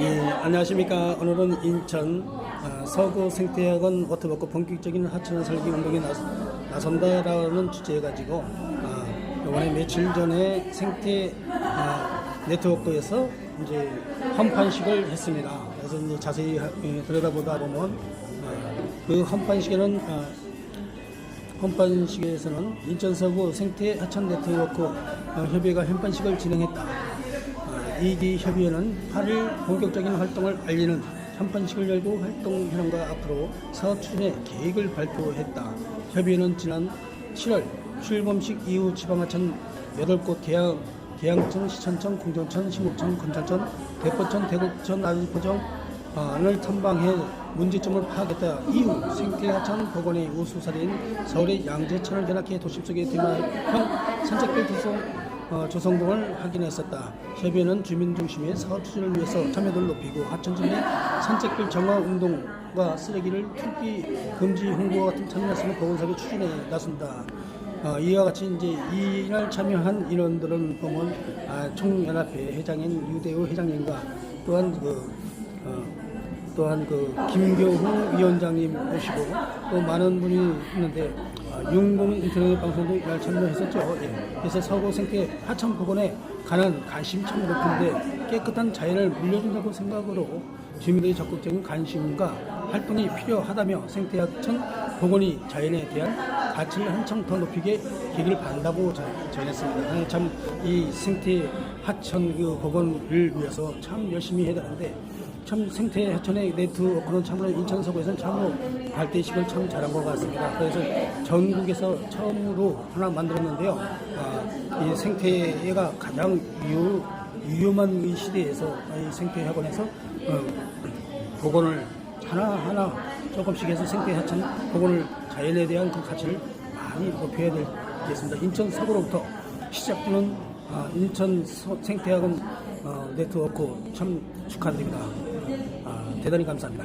예, 안녕하십니까. 오늘은 인천 아, 서구 생태학원 워터버크 본격적인 하천화 설계 운동에 나, 나선다라는 주제 가지고 아, 이번에 며칠 전에 생태 아, 네트워크에서 이제 헌판식을 했습니다. 그래서 이제 자세히 하- 예, 들여다보다 보면 아, 그 헌판식에는 아, 헌판식에서는 인천 서구 생태 하천 네트워크 어, 협의회가 헌판식을 진행했다. 아, 이기 협의회는 8일 본격적인 활동을 알리는 현판식을 열고 활동 현황과 앞으로 사업 추진의 계획을 발표했다. 협의회는 지난 7월 출범식 이후 지방하천 8곳 계양, 계양천, 시천천, 공정천, 신곡천, 건찰천, 대포천, 대곡천, 나주포정, 을 탐방해 문제점을 파악했다. 이후 생태하천 복원의 우수사례인 서울의 양재천을 견학해 도심 속의 대마형 산책길 조성, 어, 조성동을 확인했었다. 협의회는 주민 중심의 사업 추진을 위해서 참여도를 높이고 하천점의 산책길 정화 운동과 쓰레기를 투기 금지 홍보와 같은 참여성을 보건사업의 추진에 나선다. 어, 이와 같이 이제 이날 참여한 인원들은 보면 아, 총연합회 회장인 유대호 회장님과 또한 그 어, 또한 그 김교후 위원장님 모시고 또 많은 분이 있는데 아, 윤공 인터넷 방송도 이날 참여했었죠. 예. 그래서 서구 생태 하천 복원에 관한 관심 참 높은데 깨끗한 자연을 물려준다고 생각으로 주민들의 적극적인 관심과 활동이 필요하다며 생태 하천 복원이 자연에 대한 가치를 한층 더 높이게 기를 바란다고 전- 전했습니다. 참 이 생태 하천 그 복원을 위해서 참 열심히 해야 되는데 참 생태 하천의 네트워크는 참으로 인천 서구에서는 참으로 발대식을 참 잘한 것 같습니다. 그래서 전국에서 처음으로 하나 만들었는데요. 아, 이 생태가 가장 유, 위험한 이 시대에서 이 생태학원에서 어, 복원을 하나하나 조금씩 해서 생태 하천 복원을 자연에 대한 그 가치를 많이 높여야 되겠습니다. 인천 서구로부터 시작되는 아, 인천 서- 생태학원 어, 네트워크 참 축하드립니다. 아, 대단히 감사합니다.